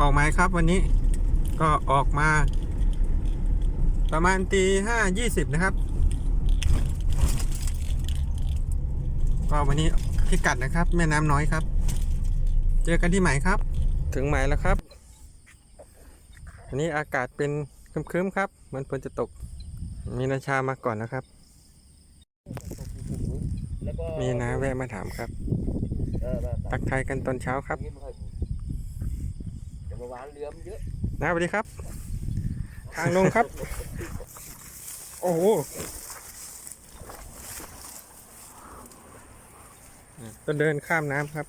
ออกหมาครับวันนี้ก็ออกมา ประมาณตีห้ายี่สิบนะครับ ก็วันนี้พิกัดนะครับ แม่น้ำน้อยครับ เจอกันที่หมายครับ ถึงหมายแล้วครับวันนี้อากาศเป็นครึ้มๆครับเหมือนฝนจะตก มีนาชามาก่อนนะครับแล้วก็มีนาแวะมาถามครับเออแบบตักทายกันตอนเช้าครับนี้ไม่ค่อยจะมาวานเรือมันเยอะนะสวัสดีครับ ทางลงครับ โอ้โห ต้องเดินข้ามน้ำครับ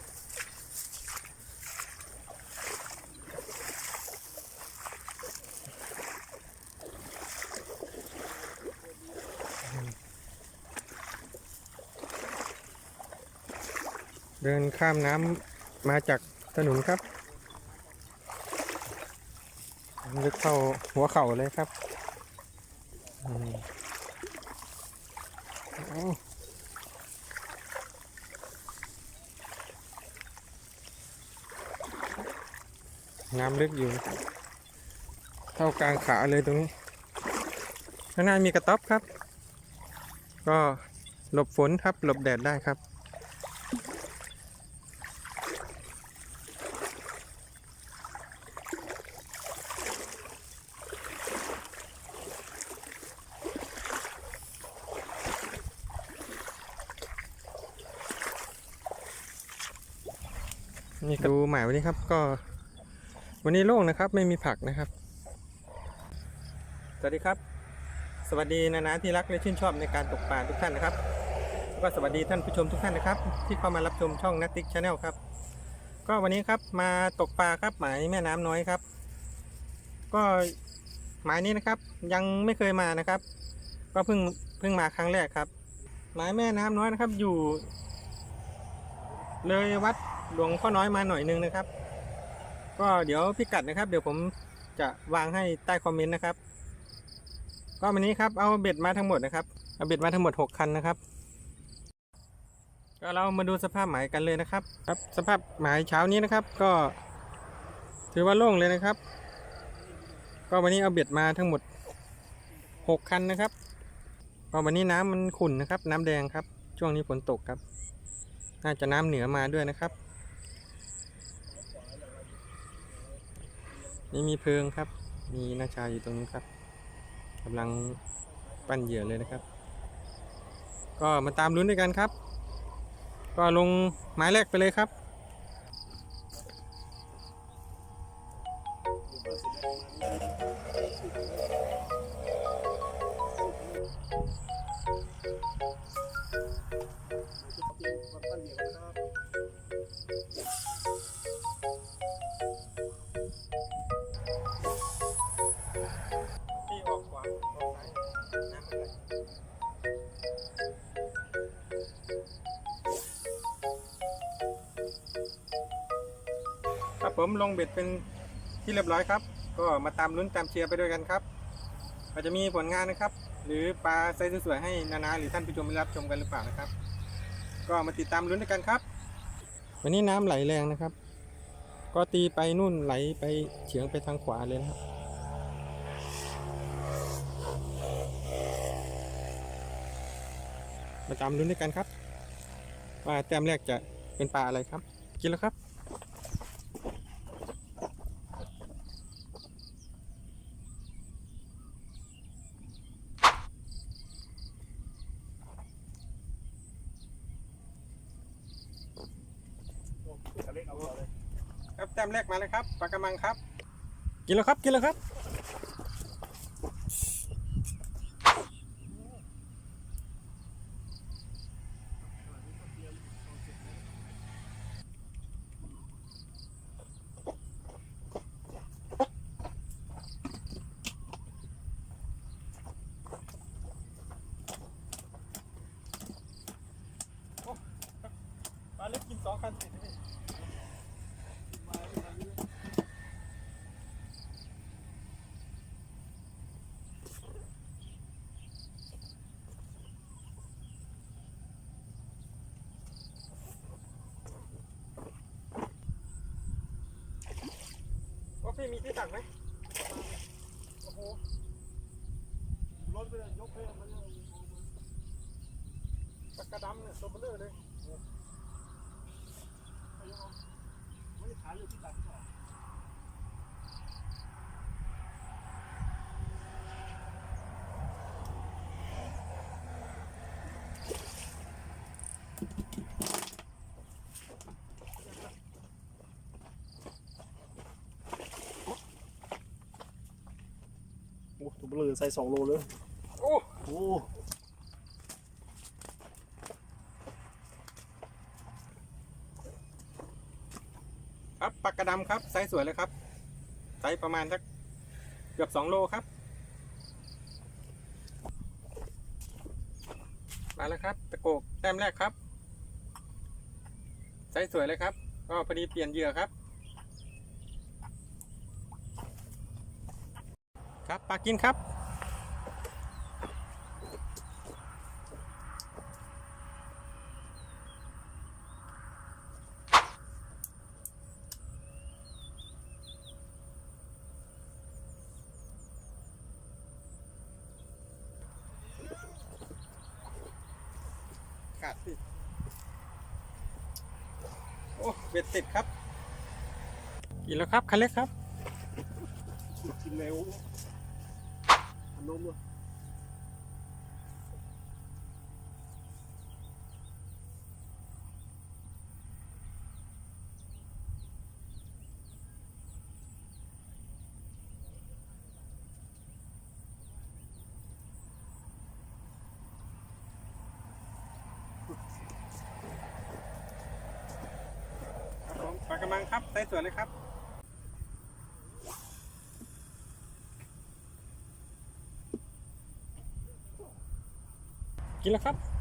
เดินข้ามน้ำมาจากถนนครับลึกเข้าหัวเข่าเลยครับอืมโอ้ น้ำลึกอยู่ เท่ากลางขาเลยตรงนี้ข้างหน้ามีกระต๊อบครับ ก็หลบฝนครับ หลบแดดได้ครับ นี่ดูหมายวันนี้ครับก็ วันนี้โล่งนะครับไม่มีผักนะครับ สวัสดีครับ สวัสดีนานาที่รักและชื่นชอบในการตกปลาทุกท่านนะครับแล้วก็สวัสดีท่านผู้ชมทุกท่านนะครับ ที่เข้ามารับชมช่องนักติ๊กชาแนลครับ ก็วันนี้ครับมาตกปลาครับหมายแม่น้ำน้อยครับ ก็หมายนี้นะครับยังไม่เคยมานะครับ ก็เพิ่งเพิ่งมาครั้งแรกครับ หมายแม่น้ำน้อยนะครับอยู่ เลยวัดหลวงพ่อน้อยมาหน่อยนึงนะครับ ก็เดี๋ยวพิกัดนะครับ เดี๋ยวผมจะวางให้ใต้คอมเมนต์นะครับ ก็วันนี้ครับเอาเบ็ดมาทั้งหมดนะครับ เอาเบ็ดมาทั้งหมด 6 คันนะครับ ก็เรามาดูสภาพหมายกันเลยนะครับ ครับ สภาพหมายเช้านี้นะครับ ก็ ถือว่าโล่งเลยนะครับ ก็วันนี้เอาเบ็ดมาทั้งหมด 6 คันนะครับก็วันนี้น้ำมันขุ่นนะครับ น้ำแดงครับ ช่วงนี้ฝนตกครับ น่าจะน้ำเหนือมาด้วยนะครับ นี่มีเพิงครับ มีนาชาอยู่ตรงนี้ครับกำลังปั้นเหยื่อเลยนะครับ ก็มาตามลุ้นด้วยกันครับ ก็ลงไม้แรกไปเลยครับที่ ลงเบ็ดเป็นที่เรียบร้อยครับ ก็มาตามลุ้นตามเชียร์ไปด้วยกันครับอาจจะมีผลงานนะครับ หรือปลาไซส์สวยๆให้นานาหรือท่านผู้ชมได้รับชมกันหรือเปล่านะครับ ก็มาติดตามลุ้นด้วยกันครับ วันนี้น้ำไหลแรงนะครับ ก็ตีไปนู่นไหลไปเฉียงไปทางขวาเลยนะครับมาตามลุ้นด้วยกันครับ ว่าแต้มแรกจะเป็นปลาอะไรครับ กินแล้วครับ ครับแต้ มาเลยครับปลากระมังครับ กินแล้วครับ กินแล้วครับ พี่มีที่ตักไหมโอ้โหรถไปเลยยกเพลมันเลยปากกระดำเนี่ยตัวเบลอเลย ไม่ได้ขายอยู่ที่ตัดก่อน โอ้ ตัวเบลอใส่สองโลเลย โอ้โอ้ครับปากกระดำครับไซส์สวยเลยครับไซส์ประมาณสักเกือบสองโลครับมาแล้วครับตะโกกแต้มแรกครับไซส์สวยเลยครับ ก็พอดีเปลี่ยนเหยื่อครับ ครับปลากินครับ ขาดสิโอ้เบ็ดติดครับ กินแล้วครับคันเล็กครับ กินเร็ว นมเลยครับผมปลากระมังครับไซส์สวยเลยครับ กินแล้วครับ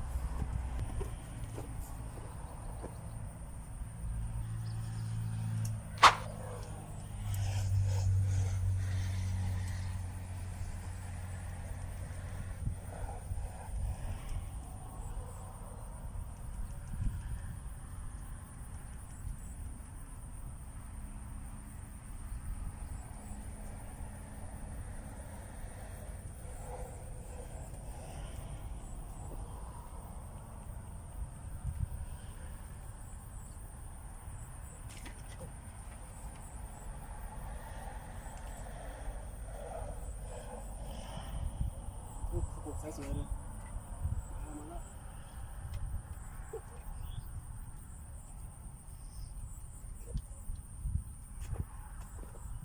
ส่สวยเลย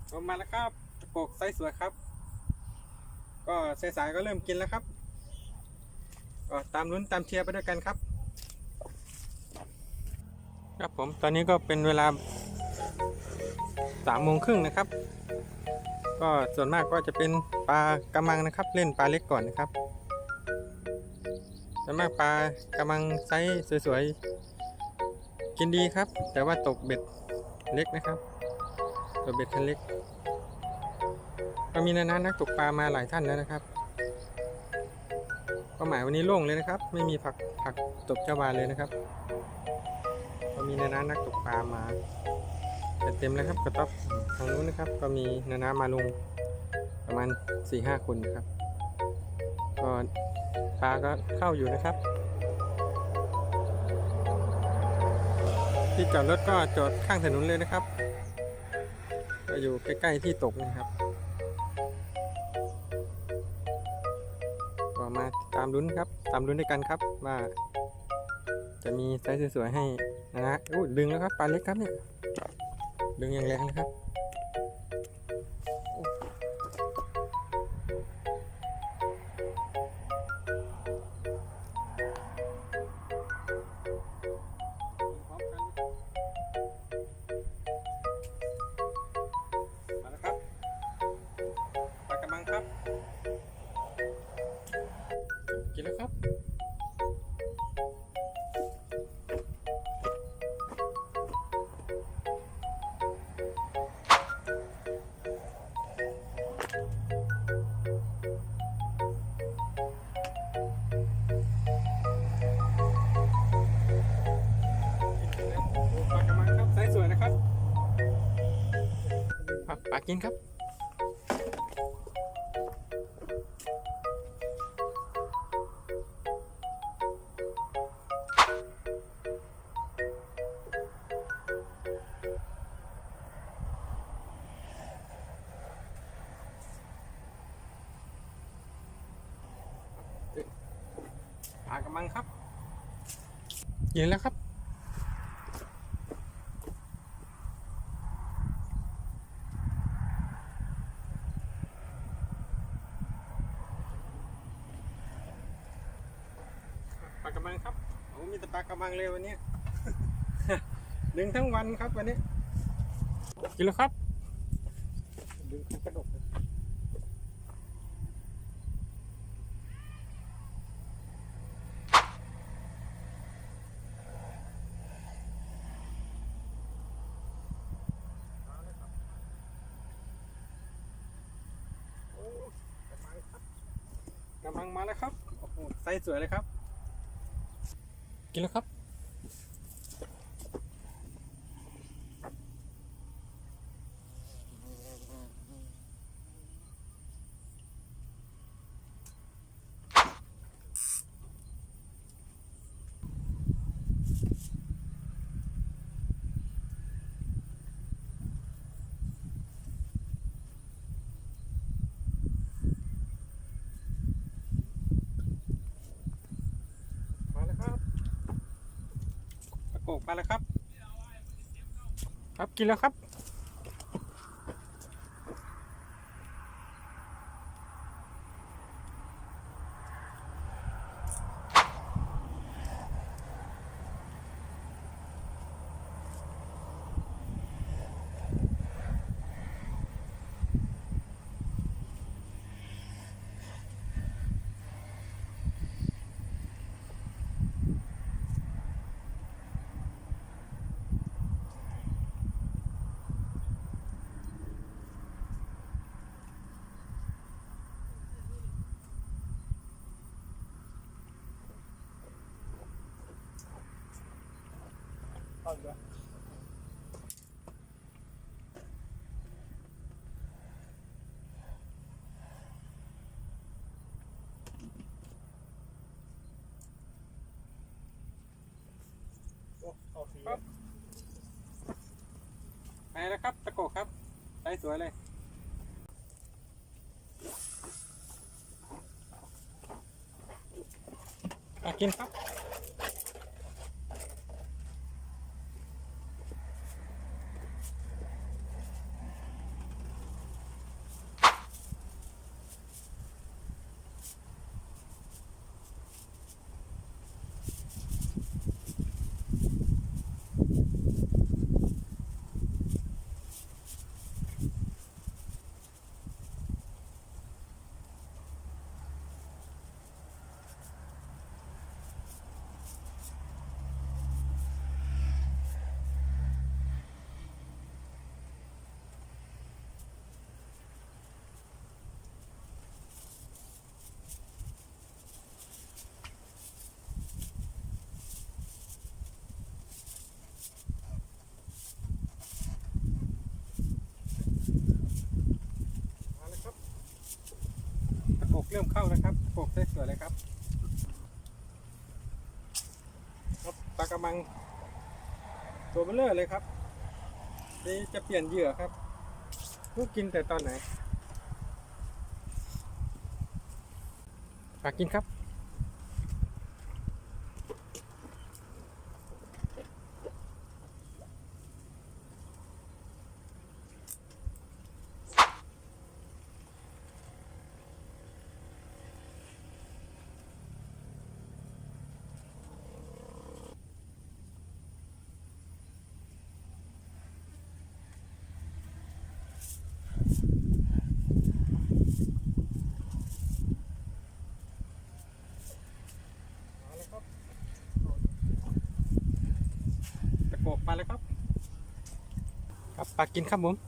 เอามาแล้วครับตะโกกไซส์สวยครับ ก็สายๆก็เริ่มกินแล้วครับ ก็ตามลุ้นตามเชียร์ไปด้วยกันครับ ครับผมตอนนี้ก็เป็นเวลาสามโมงครึ่งนะครับ ก็ส่วนมากก็จะเป็นปลากระมังนะครับ เล่นปลาเล็กก่อนนะครับ ส่วนมากปลากระมังไซส์สวยๆ กินดีครับ แต่ว่าตกเบ็ดเล็กนะครับตัวเบ็ดคันเล็ก ก็มีนานานักตกปลามาหลายท่านแล้วนะครับเป้าหมายวันนี้โล่งเลยนะครับ ไม่มีผักผักตบเจ้าวานเลยนะครับก็มีนานานักตกปลามาเต็มแล้วครับกระต๊อบทางนู้นนะครับ ก็มีนานามาลงประมาณ4ี่ห้าคนนะครับ ก็ ปลาก็เข้าอยู่นะครับ ที่จอดรถก็จอดข้างถนนเลยนะครับก็อยู่ใกล้ๆที่ตกนะครับก็มาตามลุ้นครับ ตามลุ้นด้วยกันครับว่าจะมีไซส์สวยๆให้นะฮะอู้ดึงแล้วครับปลาเล็กครับเนี่ยดึงอย่างแรงเลยครับ กินครับ ปลากระมังครับ กินแล้วครับ ปลากระมังครับโอ้ มีแต่ปลากระมังเลยวันนี้ ดึงทั้งวันครับวันนี้กินแล้วครับ ดึงทั้งกระดกเลยโอ้กระมังครับกระมังมาแล้วครับ โอ้โหไซส์สวยเลยครับ กินแล้วครับ มาแล้วครับตะ โอ้มาแล้วครับ ครับกินแล้วครับ เอาอีกแล้วโอ้เอาสีครับไปแล้วครับ ตะโกกครับไซส์สวยเลยอะกินครับ เริ่มเข้านะครับโกกได้สวยเลยครับปลากระมัง ตัวเบลเลอร์เลยครับ นี่จะเปลี่ยนเหยื่อครับลูกกินแต่ตอนไหนปลากินครับ มาแล้วครับตะโกกมาแล้วครับ ครับปากกินครับผม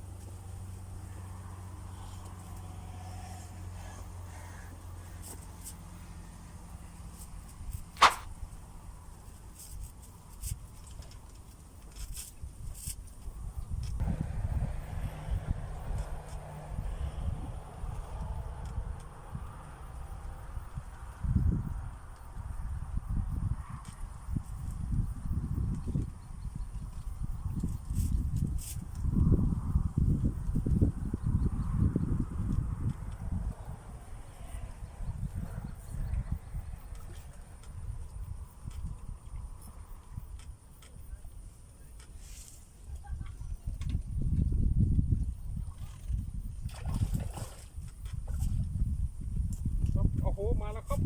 หมาแล้วครับ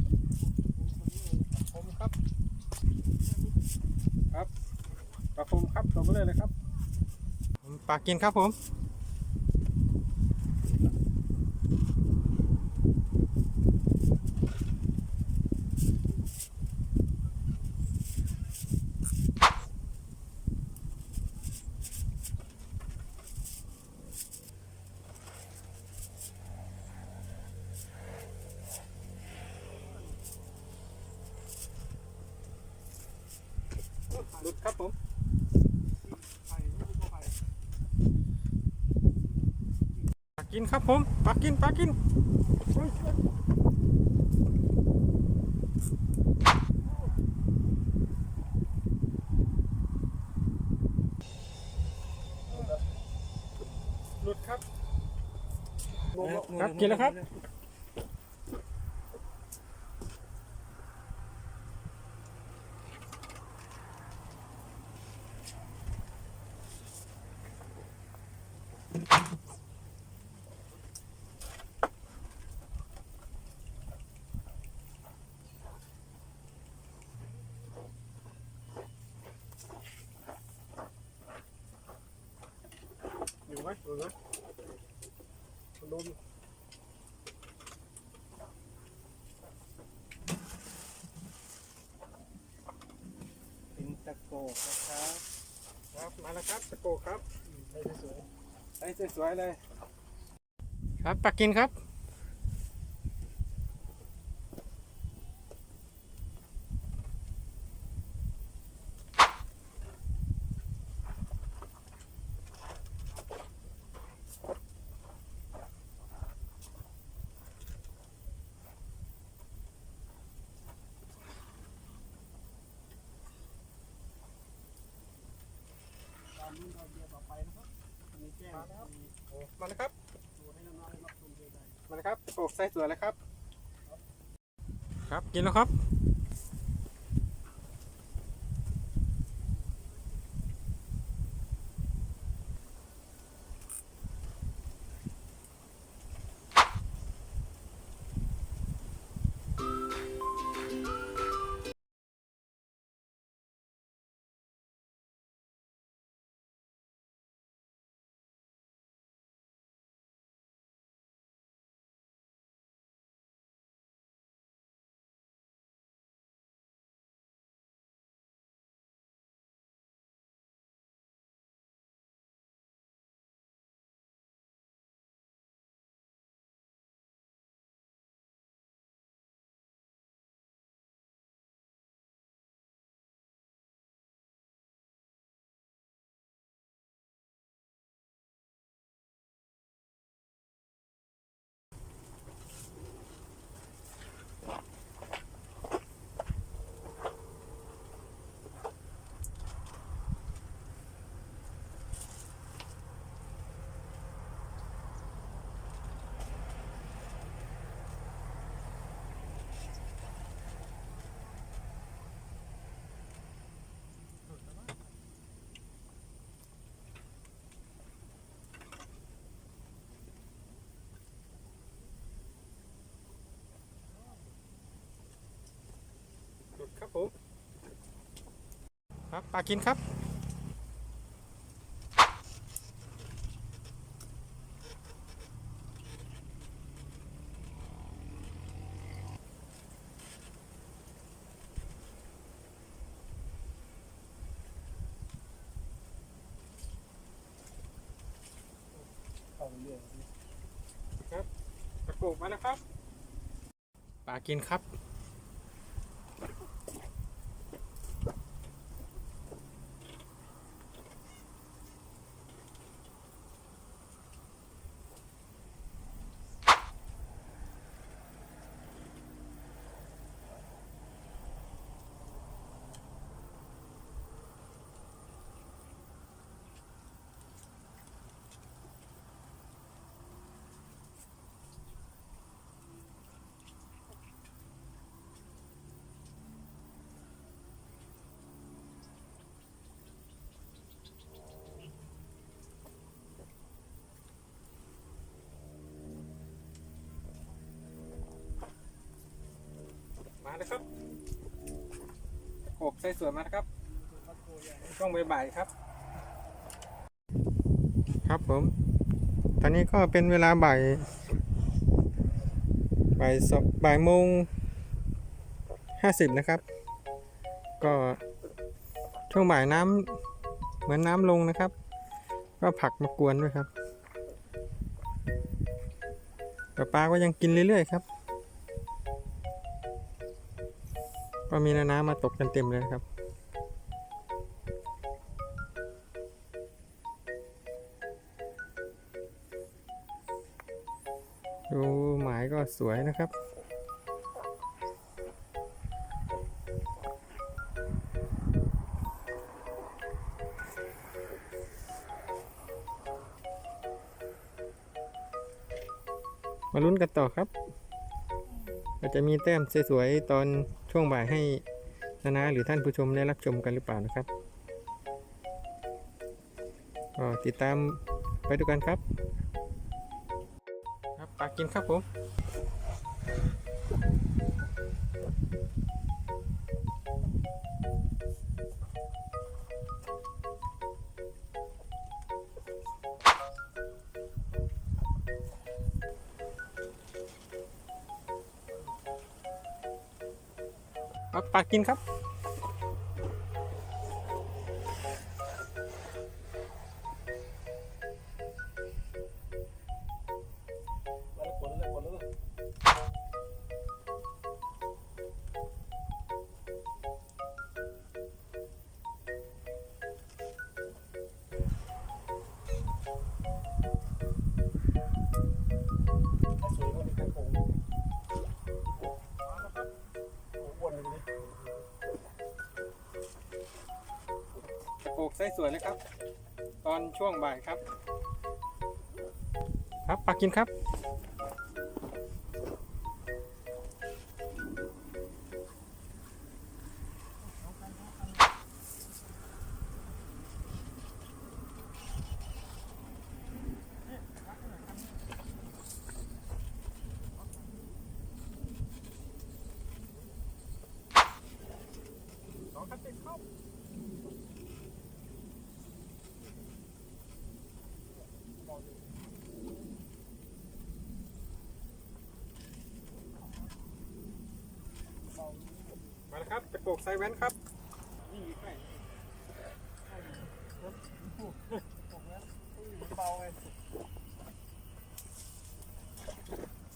ผมครับ ครับปลาผมครับตัวเบลเลยนะครับปลากินครับผมหลุดครับผม ปลากิ นครับผมปลากินปลากินหลุดครับครับกินแล้วครับ อยู่ไหมอยู่ไดูเป็นตะโกกนะครับ ครับ มาแล้วครับ ตะโกครับใส่สวยๆส่สวยๆเลย ครับปลากินครับ ตามนี้เราเดียวต่อไปนะครับมีแก้วนะครับ โอ้ มาแล้วครับ มาเลยมาแล้วครับโอ้ใส่สวยแล้วครับ ครับกินแล้วครับ ครับปลากินครับเอาเรื่องตะโกกมาแล้วครับ ปลากินครับ มาแล้วครับโขกใส่สวยมานะครับช่วงบ่ายๆครับ ครับผม ตอนนี้ก็เป็นเวลาบ่ายบ่ายสองบ่ายโมงห้าสิบนะครับ ก็ช่วงบ่ายน้ำเหมือนน้ำลงนะครับ ก็ผักมากวนด้วยครับแต่ปลาก็ยังกินเรื่อยๆครับ ก็มีน้ำมาตกกันเต็มเลยครับ ดูหมายก็สวยนะครับมาลุ้นกันต่อครับ จะมีแต้มสวยๆตอนช่วงบ่ายให้นานาหรือท่านผู้ชมได้รับชมกันหรือเปล่านะครับก็ติดตามไปดูกันครับ ครับปลากินครับผม กินครับ โอกไส้สวยเลยครับ ตอนช่วงบ่ายครับ ครับปักกินครับ มา แล้วครับตะโกกไซแว่นครับ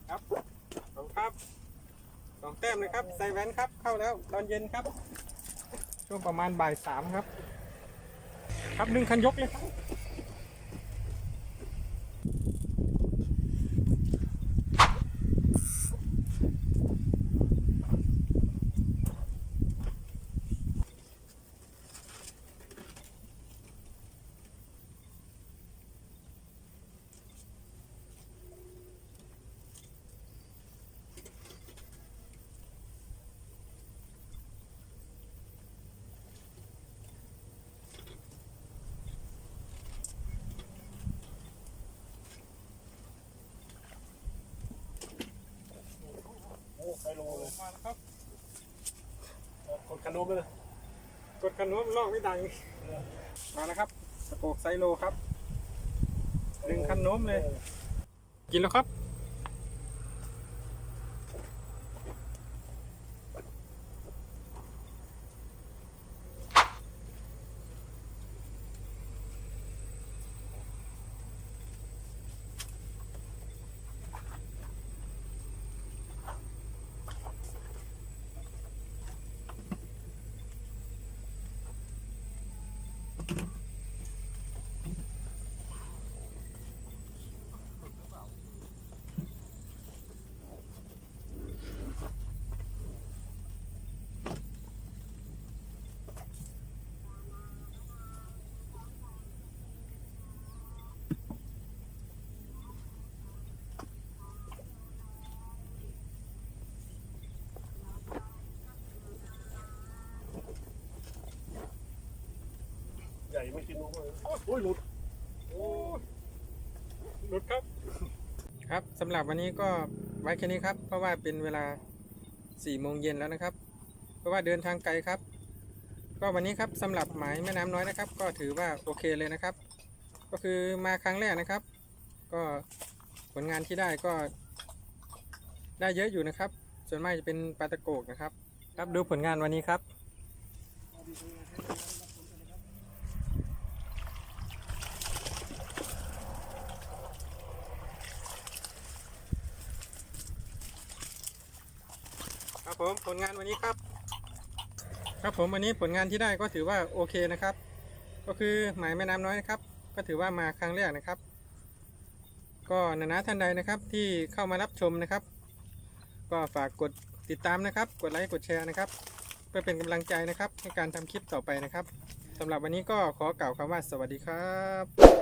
ครับขอบคุณครับสองแต้มเลยครับไซแว่นครับ เข้าแล้วตอนเย็นครับ ช่วงประมาณบ่ายสามครับ ครับนึ่งคันยกเลยครับ โมาแล้วครับกดคันโนมเลยกดคันโน้มลอกไม่ดังมาแล้วครับสโกกไซโลครับดึงคันโน้มเลย กินแล้วครับ ญ่ไม่กินนกเลยโอ้ยหลุดโอ้ยหลุดครับ ครับสำหรับวันนี้ก็ไว้แค่นี้ครับ เพราะว่าเป็นเวลา4โมงเย็นแล้วนะครับ เพราะว่าเดินทางไกลครับ ก็วันนี้ครับสำหรับหมายแม่น้ำน้อยนะครับ ก็ถือว่าโอเคเลยนะครับ ก็คือมาครั้งแรกนะครับ ก็ผลงานที่ได้ก็ ได้เยอะอยู่นะครับ ส่วนมากจะเป็นปลาตะโกกนะครับ ครับดูผลงานวันนี้ครับ ครับผมผลงานวันนี้ครับ ครับผมวันนี้ผลงานที่ได้ก็ถือว่าโอเคนะครับ ก็คือหมายแม่น้ำน้อยนะครับ ก็ถือว่ามาครั้งแรกนะครับ ก็นานาท่านใดนะครับที่เข้ามารับชมนะครับ ก็ฝากกดติดตามนะครับ กดไลค์กดแชร์นะครับ เพื่อเป็นกำลังใจนะครับในการทำคลิปต่อไปนะครับสำหรับวันนี้ก็ขอกล่าวคำว่าสวัสดีครับ